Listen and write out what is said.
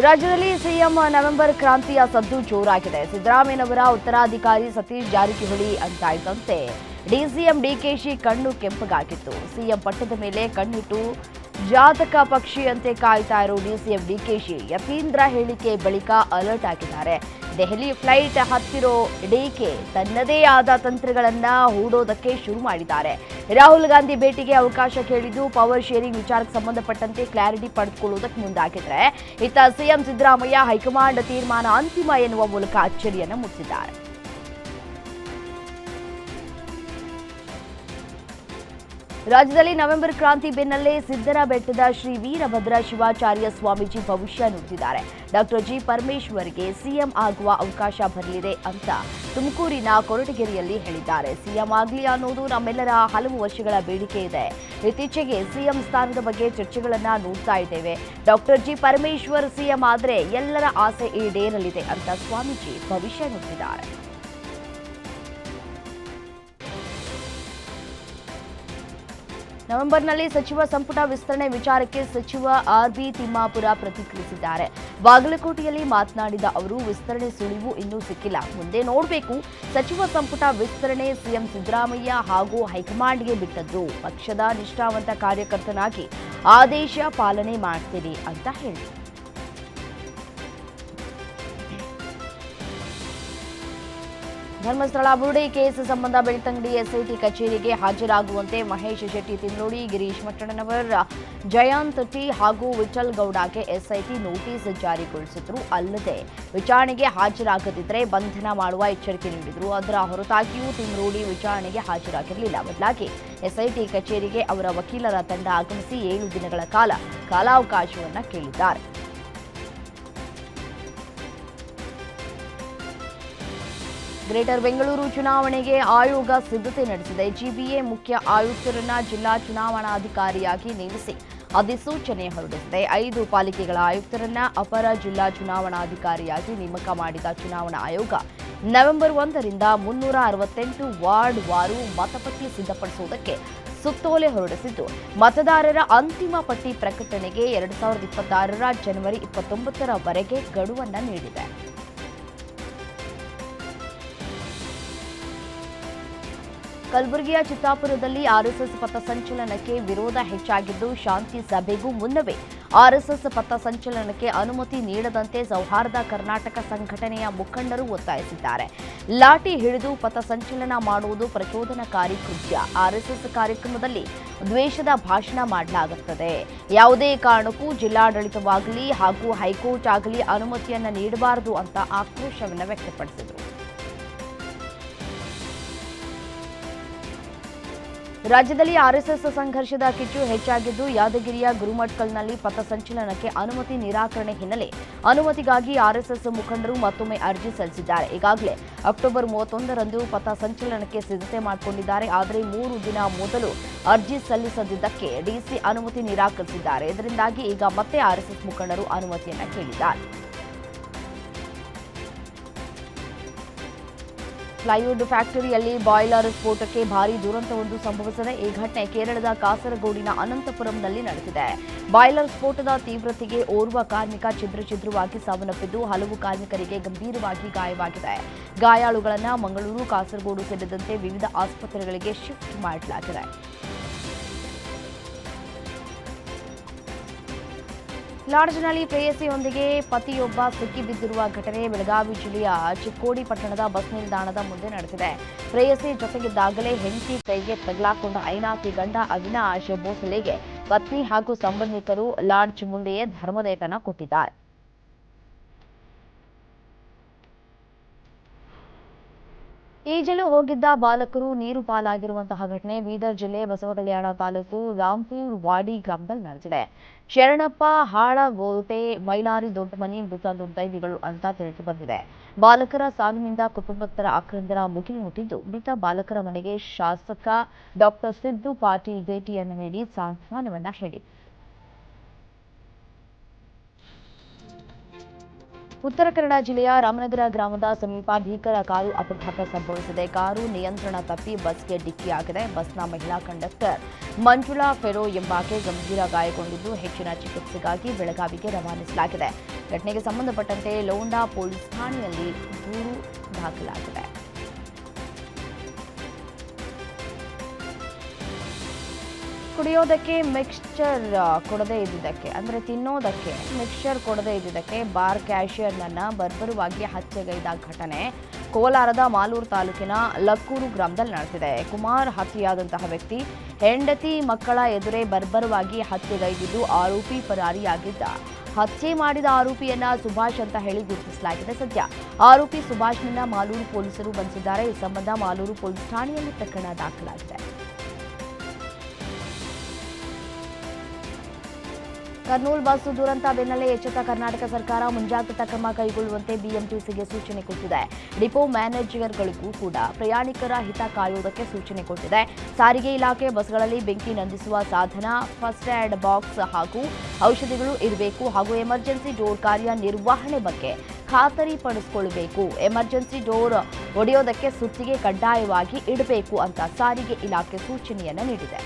ರಾಜ್ಯದಲ್ಲಿ CM November ಕ್ರಾಂತಿಯ ಸದ್ದು ಜೋರಾಗಿದೆ. ಸಿದ್ದರಾಮಯ್ಯನವರ ಉತ್ತರಾಧಿಕಾರಿ ಸತೀಶ್ ಜಾರಕಿಹೊಳಿ ಅಂತಾಯ್ತಂತೆ ಡಿಸಿಎಂ ಡಿಕೆಶಿ ಕಣ್ಣು ಕೆಂಪಗಾಗಿತ್ತು. ಸಿಎಂ ಪಟ್ಟದ ಮೇಲೆ ಕಣ್ಣಿಟ್ಟು ಜಾತಕ ಪಕ್ಷಿಯಂತೆ ಕಾಯ್ತಾ ಇರೋ ಡಿಸಿಎಂ ಡಿಕೆಶಿ ಯತೀಂದ್ರ ಹೇಳಿಕೆ ಬಳಿಕ ಅಲರ್ಟ್ ಆಗಿದ್ದಾರೆ ದೆಹಲಿ ಫ್ಲೈಟ್ ಹತ್ತಿರೋ ಡಿಕೆ ತನ್ನದೇ ಆದ ತಂತ್ರಗಳನ್ನ ಹೂಡೋದಕ್ಕೆ ಶುರು ಮಾಡಿದ್ದಾರೆ. ರಾಹುಲ್ ಗಾಂಧಿ ಭೇಟಿಗೆ ಅವಕಾಶ ಕೇಳಿದ್ದು ಪವರ್ ಶೇರಿಂಗ್ ವಿಚಾರಕ್ಕೆ ಸಂಬಂಧಪಟ್ಟಂತೆ ಕ್ಲಾರಿಟಿ ಪಡೆದುಕೊಳ್ಳುವುದಕ್ಕೆ ಮುಂದಾಗಿದ್ರೆ, ಇತ್ತ ಸಿಎಂ ಸಿದ್ದರಾಮಯ್ಯ ಹೈಕಮಾಂಡ್ ತೀರ್ಮಾನ ಅಂತಿಮ ಎನ್ನುವ ಮೂಲಕ ಅಚ್ಚರಿಯನ್ನು ಮುಟ್ಟಿದ್ದಾರೆ. ರಾಜ್ಯದಲ್ಲಿ ನವೆಂಬರ್ ಕ್ರಾಂತಿ ಬೆನ್ನಲ್ಲೇ ಸಿದ್ದರ ಬೆಟ್ಟದ ಶ್ರೀ ವೀರಭದ್ರ ಶಿವಾಚಾರ್ಯ ಸ್ವಾಮೀಜಿ ಭವಿಷ್ಯ ನುಡಿದಿದ್ದಾರೆ. ಡಾಕ್ಟರ್ ಜಿ ಪರಮೇಶ್ವರ್ಗೆ ಸಿಎಂ ಆಗುವ ಅವಕಾಶ ಬರಲಿದೆ ಅಂತ ತುಮಕೂರಿನ ಕೊರಟಗೆರೆಯಲ್ಲಿ ಹೇಳಿದ್ದಾರೆ. ಸಿಎಂ ಆಗಲಿ ಅನ್ನೋದು ನಮ್ಮೆಲ್ಲರ ಹಲವು ವರ್ಷಗಳ ಬೇಡಿಕೆ ಇದೆ. ಇತ್ತೀಚೆಗೆ ಸಿಎಂ ಸ್ಥಾನದ ಬಗ್ಗೆ ಚರ್ಚೆಗಳನ್ನ ನೋಡ್ತಾ ಇದ್ದೇವೆ. ಡಾಕ್ಟರ್ ಜಿ ಪರಮೇಶ್ವರ್ ಸಿಎಂ ಆದರೆ ಎಲ್ಲರ ಆಸೆ ಈಡೇರಲಿದೆ ಅಂತ ಸ್ವಾಮೀಜಿ ಭವಿಷ್ಯ ನುಡಿದಿದ್ದಾರೆ. ನವೆಂಬರ್ನಲ್ಲಿ ಸಚಿವ ಸಂಪುಟ ವಿಸ್ತರಣೆ ವಿಚಾರಕ್ಕೆ ಸಚಿವ ಆರ್ ಬಿ ತಿಮ್ಮಾಪುರ ಪ್ರತಿಕ್ರಿಯಿಸಿದ್ದಾರೆ. ಬಾಗಲಕೋಟೆಯಲ್ಲಿ ಮಾತನಾಡಿದ ಅವರು, ವಿಸ್ತರಣೆ ಸುಳಿವು ಇನ್ನೂ ಸಿಕ್ಕಿಲ್ಲ. ಮುಂದೆ ನೋಡಬೇಕು. ಸಚಿವ ಸಂಪುಟ ವಿಸ್ತರಣೆ ಸಿಎಂ ಸಿದ್ದರಾಮಯ್ಯ ಹಾಗೂ ಹೈಕಮಾಂಡ್ಗೆ ಬಿಟ್ಟದ್ದು. ಪಕ್ಷದ ನಿಷ್ಠಾವಂತ ಕಾರ್ಯಕರ್ತನಾಗಿ ಆದೇಶ ಪಾಲನೆ ಮಾಡ್ತೀನಿ ಅಂತ ಹೇಳಿದರು. ಧರ್ಮಸ್ಥಳ ಬುರುಡೆ ಕೇಸ್ ಸಂಬಂಧ ಬೆಳ್ತಂಗಡಿ ಎಸ್ಐಟಿ ಕಚೇರಿಗೆ ಹಾಜರಾಗುವಂತೆ ಮಹೇಶ್ ಶೆಟ್ಟಿ ತಿಮ್ರೋಡಿ ಗಿರೀಶ್ ಮಟ್ಟಣ್ಣನವರ್, ಜಯಂತ್ ಟಿ ಹಾಗೂ ವಿಠಲ್ ಗೌಡಗೆ ಎಸ್ಐಟಿ ನೋಟಿಸ್ ಜಾರಿಗೊಳಿಸಿದ್ರು. ಅಲ್ಲದೆ ವಿಚಾರಣೆಗೆ ಹಾಜರಾಗದಿದ್ದರೆ ಬಂಧನ ಮಾಡುವ ಎಚ್ಚರಿಕೆ ನೀಡಿದ್ರು. ಅದರ ಹೊರತಾಗಿಯೂ ತಿಮ್ರೋಡಿ ವಿಚಾರಣೆಗೆ ಹಾಜರಾಗಿರಲಿಲ್ಲ. ಬದಲಾಗಿ ಎಸ್ಐಟಿ ಕಚೇರಿಗೆ ಅವರ ವಕೀಲರ ತಂಡ ಆಗಮಿಸಿ ಏಳು ದಿನಗಳ ಕಾಲ ಕಾಲಾವಕಾಶವನ್ನು ಕೇಳಿದ್ದಾರೆ. ಗ್ರೇಟರ್ ಬೆಂಗಳೂರು ಚುನಾವಣೆಗೆ ಆಯೋಗ ಸಿದ್ಧತೆ ನಡೆಸಿದೆ. ಜಿಬಿಎ ಮುಖ್ಯ ಆಯುಕ್ತರನ್ನ ಜಿಲ್ಲಾ ಚುನಾವಣಾಧಿಕಾರಿಯಾಗಿ ನೇಮಿಸಿ ಅಧಿಸೂಚನೆ ಹೊರಡಿಸಿದೆ. ಐದು ಪಾಲಿಕೆಗಳ ಆಯುಕ್ತರನ್ನ ಅಪರ ಜಿಲ್ಲಾ ಚುನಾವಣಾಧಿಕಾರಿಯಾಗಿ ನೇಮಕ ಮಾಡಿದ ಚುನಾವಣಾ ಆಯೋಗ ನವೆಂಬರ್ ಒಂದರಿಂದ ಮುನ್ನೂರ ಅರವತ್ತೆಂಟು ವಾರ್ಡ್ ವಾರು ಮತಪಟ್ಟಿ ಸಿದ್ಧಪಡಿಸುವುದಕ್ಕೆ ಸುತ್ತೋಲೆ ಹೊರಡಿಸಿದ್ದು, ಮತದಾರರ ಅಂತಿಮ ಪಟ್ಟಿ ಪ್ರಕಟಣೆಗೆ ಎರಡು ಸಾವಿರದ ಇಪ್ಪತ್ತಾರರ ಜನವರಿ ಇಪ್ಪತ್ತೊಂಬತ್ತರವರೆಗೆ ಗಡುವನ್ನು ನೀಡಿದೆ. ಕಲಬುರಗಿಯ ಚಿತ್ತಾಪುರದಲ್ಲಿ ಆರ್ಎಸ್ಎಸ್ ಪಥಸಂಚಲನಕ್ಕೆ ವಿರೋಧ ಹೆಚ್ಚಾಗಿದ್ದು, ಶಾಂತಿ ಸಭೆಗೂ ಮುನ್ನವೇ ಆರ್ಎಸ್ಎಸ್ ಪಥಸಂಚಲನಕ್ಕೆ ಅನುಮತಿ ನೀಡದಂತೆ ಸೌಹಾರ್ದ ಕರ್ನಾಟಕ ಸಂಘಟನೆಯ ಮುಖಂಡರು ಒತ್ತಾಯಿಸಿದ್ದಾರೆ. ಲಾಠಿ ಹಿಡಿದು ಪಥಸಂಚಲನ ಮಾಡುವುದು ಪ್ರಚೋದನಕಾರಿ ಕೃತ್ಯ. ಆರ್ಎಸ್ಎಸ್ ಕಾರ್ಯಕ್ರಮದಲ್ಲಿ ದ್ವೇಷದ ಭಾಷಣ ಮಾಡಲಾಗುತ್ತದೆ. ಯಾವುದೇ ಕಾರಣಕ್ಕೂ ಜಿಲ್ಲಾಡಳಿತವಾಗಲಿ ಹಾಗೂ ಹೈಕೋರ್ಟ್ ಆಗಲಿ ಅನುಮತಿಯನ್ನು ನೀಡಬಾರದು ಅಂತ ಆಕ್ರೋಶವನ್ನು ವ್ಯಕ್ತಪಡಿಸಿದರು. ರಾಜ್ಯದಲ್ಲಿ ಆರ್ಎಸ್ಎಸ್ ಸಂಘರ್ಷದ ಕಿಚ್ಚು ಹೆಚ್ಚಾಗಿದ್ದು, ಯಾದಗಿರಿಯ ಗುರುಮಟ್ಕಲ್ನಲ್ಲಿ ಪಥಸಂಚಲನಕ್ಕೆ ಅನುಮತಿ ನಿರಾಕರಣೆ ಹಿನ್ನೆಲೆ ಅನುಮತಿಗಾಗಿ ಆರ್ಎಸ್ಎಸ್ ಮುಖಂಡರು ಮತ್ತೊಮ್ಮೆ ಅರ್ಜಿ ಸಲ್ಲಿಸಿದ್ದಾರೆ. ಈಗಾಗಲೇ ಅಕ್ಟೋಬರ್ ಮೂವತ್ತೊಂದರಂದು ಪಥಸಂಚಲನಕ್ಕೆ ಸಿದ್ಧತೆ ಮಾಡಿಕೊಂಡಿದ್ದಾರೆ. ಆದರೆ ಮೂರು ದಿನ ಮೊದಲು ಅರ್ಜಿ ಸಲ್ಲಿಸದಿದ್ದಕ್ಕೆ ಡಿಸಿ ಅನುಮತಿ ನಿರಾಕರಿಸಿದ್ದಾರೆ. ಇದರಿಂದಾಗಿ ಈಗ ಮತ್ತೆ ಆರ್ಎಸ್ಎಸ್ ಮುಖಂಡರು ಅನುಮತಿಯನ್ನು ಕೇಳಿದ್ದಾರೆ. ಪ್ಲೈವುಡ್ ಫ್ಯಾಕ್ಟರಿಯಲ್ಲಿ ಬಾಯ್ಲರ್ ಸ್ಫೋಟಕ್ಕೆ ಭಾರೀ ದುರಂತವೊಂದು ಸಂಭವಿಸಿದೆ ಈ ಘಟನೆ ಕೇರಳದ ಕಾಸರಗೋಡಿನ ಅನಂತಪುರಂನಲ್ಲಿ ನಡೆದಿದೆ. ಬಾಯ್ಲರ್ ಸ್ಫೋಟದ ತೀವ್ರತೆಗೆ ಓರ್ವ ಕಾರ್ಮಿಕ ಛಿದ್ರ ಛಿದ್ರವಾಗಿ ಸಾವನ್ನಪ್ಪಿದ್ದು ಹಲವು ಕಾರ್ಮಿಕರಿಗೆ ಗಂಭೀರವಾಗಿ ಗಾಯವಾಗಿದೆ. ಗಾಯಾಳುಗಳನ್ನು ಮಂಗಳೂರು, ಕಾಸರಗೋಡು ಸೇರಿದಂತೆ ವಿವಿಧ ಆಸ್ಪತ್ರೆಗಳಿಗೆ ಶಿಫ್ಟ್ ಮಾಡಲಾಗಿದೆ. ಲಾಡ್ಜ್ನಲ್ಲಿ ಪ್ರೇಯಸಿಯೊಂದಿಗೆ ಪತಿಯೊಬ್ಬ ಸಿಕ್ಕಿಬಿದ್ದಿರುವ ಘಟನೆ ಬೆಳಗಾವಿ ಜಿಲ್ಲೆಯ ಚಿಕ್ಕೋಡಿ ಪಟ್ಟಣದ ಬಸ್ ನಿಲ್ದಾಣದ ಮುಂದೆ ನಡೆದಿದೆ. ಪ್ರೇಯಸಿ ಜೊತೆಗಿದ್ದಾಗಲೇ ಹೆಂಡತಿ ಕೈಗೆ ತಗಲಾಕೊಂಡ ಐನಾಕಿ ಗಂಡ ಅವಿನಾಶ್ ಭೋಸಲೆಗೆ ಪತ್ನಿ ಹಾಗೂ ಸಂಬಂಧಿಕರು ಲಾಡ್ಜ್ ಮುಂದೆಯೇ ಧರ್ಮದೇತನ ಕೊಟ್ಟಿದ್ದಾರೆ. ಈಜಲು ಹೋಗಿದ್ದ ಬಾಲಕರು ನೀರು ಪಾಲಾಗಿರುವಂತಹ ಘಟನೆ ಬೀದರ್ ಜಿಲ್ಲೆ ಬಸವಕಲ್ಯಾಣ ತಾಲೂಕು ರಾಂಪುರ್ ವಾಡಿ ಗ್ರಾಮದಲ್ಲಿ ನಡೆದಿದೆ. ಶರಣಪ್ಪ ಹಾಳ ಹಾಳಗೋಟೆ, ಮೈಲಾರಿ, ದೊಡ್ಡಮನಿ, ಮೃತ ದುರ್ದೈವಿಗಳು ಅಂತ ತಿಳಿದು ಬಂದಿದೆ. ಬಾಲಕರ ಸಾವಿನಿಂದ ಕುಟುಂಬಸ್ಥರ ಆಕ್ರಂದನ ಮುಗಿಲು ಮುಟ್ಟಿದ್ದು ಮೃತ ಬಾಲಕರ ಮನೆಗೆ ಶಾಸಕ ಡಾಕ್ಟರ್ ಸಿದ್ದು ಪಾಟೀಲ್ ಭೇಟಿಯನ್ನು ನೀಡಿ ಸಾಂತ್ವನವನ್ನ ಹೇಳಿದರು ಉತ್ತರ ಕನ್ನಡ ಜಿಲ್ಲೆಯ ರಾಮನಗರ ಗ್ರಾಮದ ಸಮೀಪ ಭೀಕರ ಕಾರು ಅಪಘಾತ ಸಂಭವಿಸಿದೆ. ಕಾರು ನಿಯಂತ್ರಣ ತಪ್ಪಿ ಬಸ್ಗೆ ಡಿಕ್ಕಿಯಾಗಿದೆ. ಬಸ್ನ ಮಹಿಳಾ ಕಂಡಕ್ಟರ್ ಮಂಜುಳಾ ಫೆರೋ ಎಂಬಾಕೆ ಗಂಭೀರ ಗಾಯಗೊಂಡಿದ್ದು, ಹೆಚ್ಚಿನ ಚಿಕಿತ್ಸೆಗಾಗಿ ಬೆಳಗಾವಿಗೆ ರವಾನಿಸಲಾಗಿದೆ. ಘಟನೆಗೆ ಸಂಬಂಧಪಟ್ಟಂತೆ ಲೋಂಡಾ ಪೊಲೀಸ್ ಠಾಣೆಯಲ್ಲಿ ದೂರು ದಾಖಲಾಗಿದೆ. ಕುಡಿಯೋದಕ್ಕೆ ಮಿಕ್ಸ್ಚರ್ ಕೊಡದೇ ಇದ್ದಿದ್ದಕ್ಕೆ, ಅಂದರೆ ತಿನ್ನೋದಕ್ಕೆ ಮಿಕ್ಸ್ಚರ್ ಕೊಡದೇ ಇದ್ದಿದ್ದಕ್ಕೆ ಬಾರ್ ಕ್ಯಾಶಿಯರ್ನನ್ನ ಬರ್ಬರವಾಗಿ ಹತ್ಯೆಗೈದ ಘಟನೆ ಕೋಲಾರದ ಮಾಲೂರು ತಾಲೂಕಿನ ಲಕ್ಕೂರು ಗ್ರಾಮದಲ್ಲಿ ನಡೆದಿದೆ. ಕುಮಾರ್ ಹತ್ಯೆಯಾದಂತಹ ವ್ಯಕ್ತಿ ಹೆಂಡತಿ ಮಕ್ಕಳ ಎದುರೇ ಬರ್ಬರವಾಗಿ ಹತ್ಯೆಗೈದಿದ್ದು ಆರೋಪಿ ಪರಾರಿಯಾಗಿದ್ದ. ಹತ್ಯೆ ಮಾಡಿದ ಆರೋಪಿಯನ್ನ ಸುಭಾಷ್ ಅಂತ ಹೇಳಿ ಗುರುತಿಸಲಾಗಿದೆ. ಸದ್ಯ ಆರೋಪಿ ಸುಭಾಷ್ನಿಂದ ಮಾಲೂರು ಪೊಲೀಸರು ಬಂಧಿಸಿದ್ದಾರೆ. ಈ ಸಂಬಂಧ ಮಾಲೂರು ಪೊಲೀಸ್ ಠಾಣೆಯಲ್ಲಿ ಪ್ರಕರಣ ದಾಖಲಾಗಿದೆ. ಕರ್ನೂಲ್ ಬಸ್ ದುರಂತ ಬೆನ್ನಲ್ಲೇ ಎಚ್ಚೆತ್ತ ಕರ್ನಾಟಕ ಸರ್ಕಾರ ಮುಂಜಾಗ್ರತಾ ಕ್ರಮ ಕೈಗೊಳ್ಳುವಂತೆ ಬಿಎಂಟಿಸಿಗೆ ಸೂಚನೆ ಕೊಟ್ಟಿದೆ. ಡಿಪೋ ಮ್ಯಾನೇಜರ್ಗಳಿಗೂ ಕೂಡ ಪ್ರಯಾಣಿಕರ ಹಿತ ಕಾಯುವುದಕ್ಕೆ ಸೂಚನೆ ಕೊಟ್ಟಿದೆ. ಸಾರಿಗೆ ಇಲಾಖೆ ಬಸ್ಗಳಲ್ಲಿ ಬೆಂಕಿ ನಂದಿಸುವ ಸಾಧನ, ಫಸ್ಟ್ ಏಡ್ ಬಾಕ್ಸ್ ಹಾಗೂ ಔಷಧಿಗಳು ಇರಬೇಕು ಹಾಗೂ ಎಮರ್ಜೆನ್ಸಿ ಡೋರ್ ಕಾರ್ಯ ನಿರ್ವಹಣೆ ಬಗ್ಗೆ ಖಾತರಿ ಪಡಿಸಿಕೊಳ್ಳಬೇಕು. ಎಮರ್ಜೆನ್ಸಿ ಡೋರ್ ಒಡೆಯೋದಕ್ಕೆ ಸುತ್ತಿಗೆ ಕಡ್ಡಾಯವಾಗಿ ಇಡಬೇಕು ಅಂತ ಸಾರಿಗೆ ಇಲಾಖೆ ಸೂಚನೆಯನ್ನು ನೀಡಿದೆ.